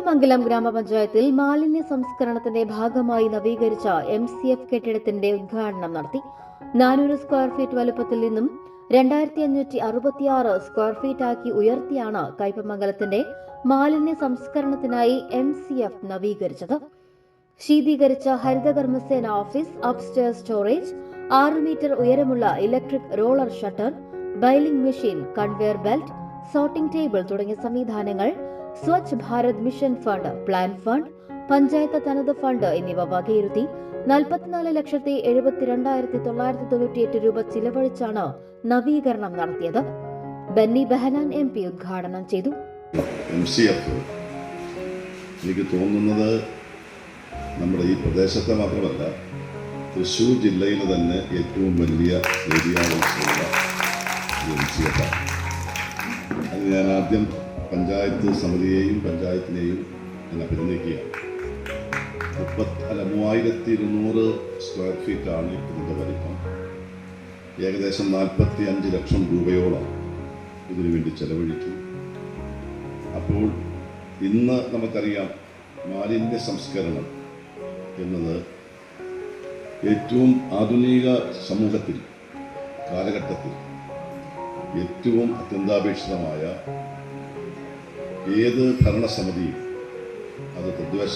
കയ്പമംഗലം ഗ്രാമപഞ്ചായത്തിൽ മാലിന്യ സംസ്കരണത്തിന്റെ ഭാഗമായി നവീകരിച്ച എം സി എഫ് കെട്ടിടത്തിന്റെ ഉദ്ഘാടനം നടത്തി. നാനൂറ് സ്ക്വയർ ഫീറ്റ് വലുപ്പത്തിൽ നിന്നും രണ്ടായിരത്തി അഞ്ഞൂറ്റി അറുപത്തിയാറ് സ്ക്വയർ ഫീറ്റ് ആക്കി ഉയർത്തിയാണ് കയ്പമംഗലത്തിന്റെ മാലിന്യ സംസ്കരണത്തിനായി എം സി എഫ് നവീകരിച്ചത്. ശീതീകരിച്ച ഹരിതകർമ്മസേന ഓഫീസ് അപ്സ്റ്റേഴ്സ് സ്റ്റോറേജ് ആറ് മീറ്റർ ഉയരമുള്ള electric roller shutter baling machine conveyor belt sorting table തുടങ്ങിയ സംവിധാനങ്ങൾ Swachh Bharat mission fund plan fund panchayat തനത് ഫണ്ട് എന്നിവ വകയിരുത്തി നാൽപ്പത്തിനാല് ലക്ഷത്തി എഴുപത്തിരണ്ടായിരത്തി തൊള്ളായിരത്തി തൊണ്ണൂറ്റിയെട്ട് രൂപ ചിലവഴിച്ചാണ് നവീകരണം നടത്തിയത്. ബെന്നി ബെഹനാൻ എം പി ഉദ്ഘാടനം ചെയ്തു. എനിക്ക് തോന്നുന്നത് നമ്മുടെ ഈ പ്രദേശത്തെ മാത്രമല്ല തൃശ്ശൂർ ജില്ലയിൽ തന്നെ ഏറ്റവും വലിയ ഏരിയ അത് ഞാൻ ആദ്യം പഞ്ചായത്ത് സമിതിയെയും പഞ്ചായത്തിനെയും ഞാൻ അഭിനന്ദിക്കുകയാണ്. മുപ്പത്തി അല്ല മൂവായിരത്തി ഇരുന്നൂറ് സ്ക്വയർ ഫീറ്റാണ് ഇതിന്റെ വലിപ്പം. ഏകദേശം നാൽപ്പത്തി അഞ്ച് ലക്ഷം രൂപയോളം ഇതിനു വേണ്ടി ചെലവഴിച്ചു. അപ്പോൾ ഇന്ന് നമുക്കറിയാം മാലിന്യ സംസ്കരണം എന്നത് ഏറ്റവും ആധുനിക സമൂഹത്തിൽ കാലഘട്ടത്തിൽ ഏറ്റവും അത്യന്താപേക്ഷിതമായ ഏത് ഭരണസമിതിയും അത് തദ്ദേശ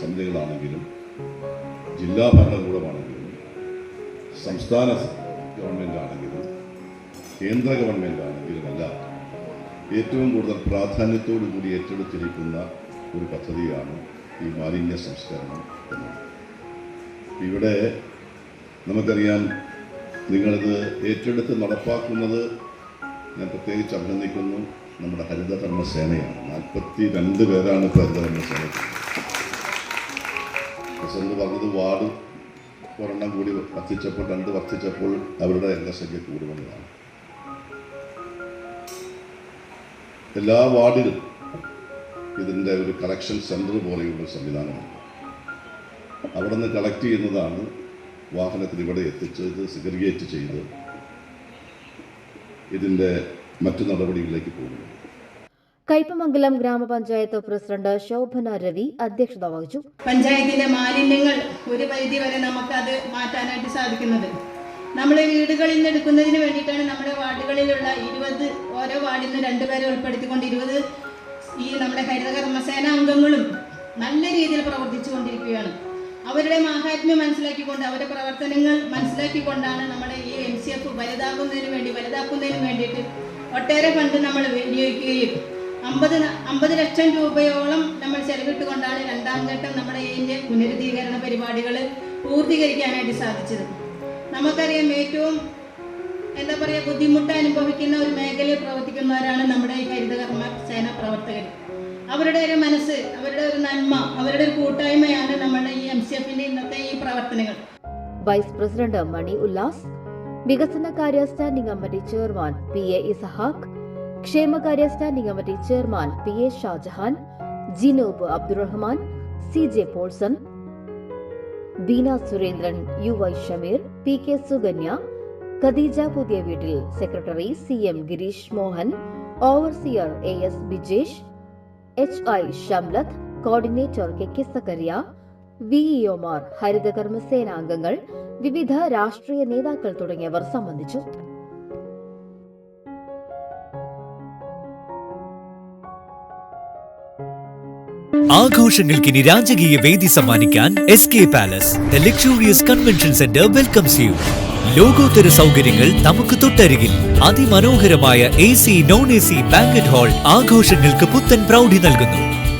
സമിതികളാണെങ്കിലും ജില്ലാ ഭരണകൂടമാണെങ്കിലും സംസ്ഥാന ഗവൺമെന്റ് ആണെങ്കിലും കേന്ദ്ര ഗവൺമെന്റ് ആണെങ്കിലും അല്ല ഏറ്റവും കൂടുതൽ പ്രാധാന്യത്തോടു കൂടി ഏറ്റെടുത്തിരിക്കുന്ന ഒരു പദ്ധതിയാണ് ഈ മാലിന്യ സംസ്കരണം എന്നത്. ഇവിടെ നമുക്കറിയാം നിങ്ങളിത് ഏറ്റെടുത്ത് നടപ്പാക്കുന്നത് ഞാൻ പ്രത്യേകിച്ച് അഭിനന്ദിക്കുന്നു. നമ്മുടെ ഹരിതകർമ്മ സേനയാണ് നാൽപ്പത്തി രണ്ട് പേരാണ് ഇപ്പോൾ ഹരിതകർമ്മ സേന പ്രസിഡന്റ് പറഞ്ഞത് വാർഡ് ഒരെണ്ണം കൂടി വർദ്ധിച്ചപ്പോൾ രണ്ട് വർദ്ധിച്ചപ്പോൾ അവരുടെ എണ്ണസംഖ്യ കൂടുമെന്നതാണ്. എല്ലാ വാർഡിലും ഇതിന്റെ ഒരു കളക്ഷൻ സെന്റർ പോലെയുള്ള സംവിധാനമുണ്ട്. അവിടെ നിന്ന് കളക്ട് ചെയ്യുന്നതാണ് വാഹനത്തിൽ ഇവിടെ എത്തിച്ചത് സിഗ്രിഗേറ്റ് ചെയ്ത്. ഇതിന്റെ മറ്റു നടപടികളിലേക്ക് പോകുന്നത് കയ്പമംഗലം ഗ്രാമപഞ്ചായത്ത് പ്രസിഡന്റ് ശോഭന രവി അധ്യക്ഷത വഹിച്ചു. പഞ്ചായത്തിന്റെ മാലിന്യങ്ങൾ ഒരു പരിധി വരെ നമുക്ക് അത് മാറ്റാനായിട്ട് സാധിക്കുന്നത്. നമ്മൾ വീടുകളിൽ നിന്ന് എടുക്കുന്നതിന് വേണ്ടിയിട്ടാണ് നമ്മുടെ വാർഡുകളിലുള്ള ഇരുപത് ഓരോ വാർഡിൽ നിന്ന് രണ്ടുപേരെ ഉൾപ്പെടുത്തിക്കൊണ്ട് ഇരുപത് ഈ നമ്മുടെ ഹരിതകർമ്മസേന അംഗങ്ങളും നല്ല രീതിയിൽ പ്രവർത്തിച്ചു കൊണ്ടിരിക്കുകയാണ് അവരുടെ മാഹാത്മ്യം മനസ്സിലാക്കിക്കൊണ്ട് അവരുടെ പ്രവർത്തനങ്ങൾ മനസ്സിലാക്കിക്കൊണ്ടാണ് നമ്മുടെ ഈ എം സി എഫ് വലുതാക്കുന്നതിന് വേണ്ടി വലുതാക്കുന്നതിന് വേണ്ടിയിട്ട് ഒട്ടേറെ ഫണ്ട് നമ്മൾ വിനിയോഗിക്കുകയും അമ്പത് അമ്പത് ലക്ഷം രൂപയോളം നമ്മൾ ചെലവിട്ടുകൊണ്ടാണ് രണ്ടാം ഘട്ടം നമ്മുടെ ഇതിന്റെ പുനരുദ്ധീകരണ പരിപാടികൾ പൂർത്തീകരിക്കാനായിട്ട് സാധിച്ചത്. നമുക്കറിയാം ഏറ്റവും എന്താ പറയുക ബുദ്ധിമുട്ട് അനുഭവിക്കുന്ന ഒരു മേഖലയിൽ പ്രവർത്തിക്കുന്നവരാണ് നമ്മുടെ ഈ ഹരിതകർമ്മ സേന പ്രവർത്തകർ. അവരുടെ ഒരു മനസ്സ് അവരുടെ ഒരു നന്മ അവരുടെ ഒരു കൂട്ടായ്മയാണ് നമ്മുടെ ഈ എം സി എഫിന്റെ ഇന്നത്തെ ഈ പ്രവർത്തനങ്ങൾ. വൈസ് പ്രസിഡന്റ് മണി ഉല്ലാസ് വികസനകാര്യ standing committee chairman P A Isahaq ക്ഷേമകാര്യ standing committee chairman P A Shajahan Jinoob Abdurahman C J Paulson Beena Surendran U Y Shameer P K Sukanya Khadeeja പുതിയ വീട്ടിൽ secretary C M Girish Mohan overseer A S Bijesh H I Shamlath coordinator K K Zakariya V ഇഒമാർ ഹരിതകർമ്മസേന അംഗങ്ങൾ വിവിധ രാഷ്ട്രീയ നേതാക്കൾ തുടങ്ങിയവർ സംബന്ധിച്ചു. ആഘോഷങ്ങൾക്ക് ഇനി രാജകീയ വേദി സമ്മാനിക്കാൻ S K palace the luxurious convention centre welcomes you ലോകോത്തര സൗകര്യങ്ങൾ നമുക്ക് തൊട്ടരികിൽ. അതിമനോഹരമായ A C non A C banquet hall ആഘോഷങ്ങൾക്ക് പുത്തൻ പ്രൗഢി നൽകുന്നു.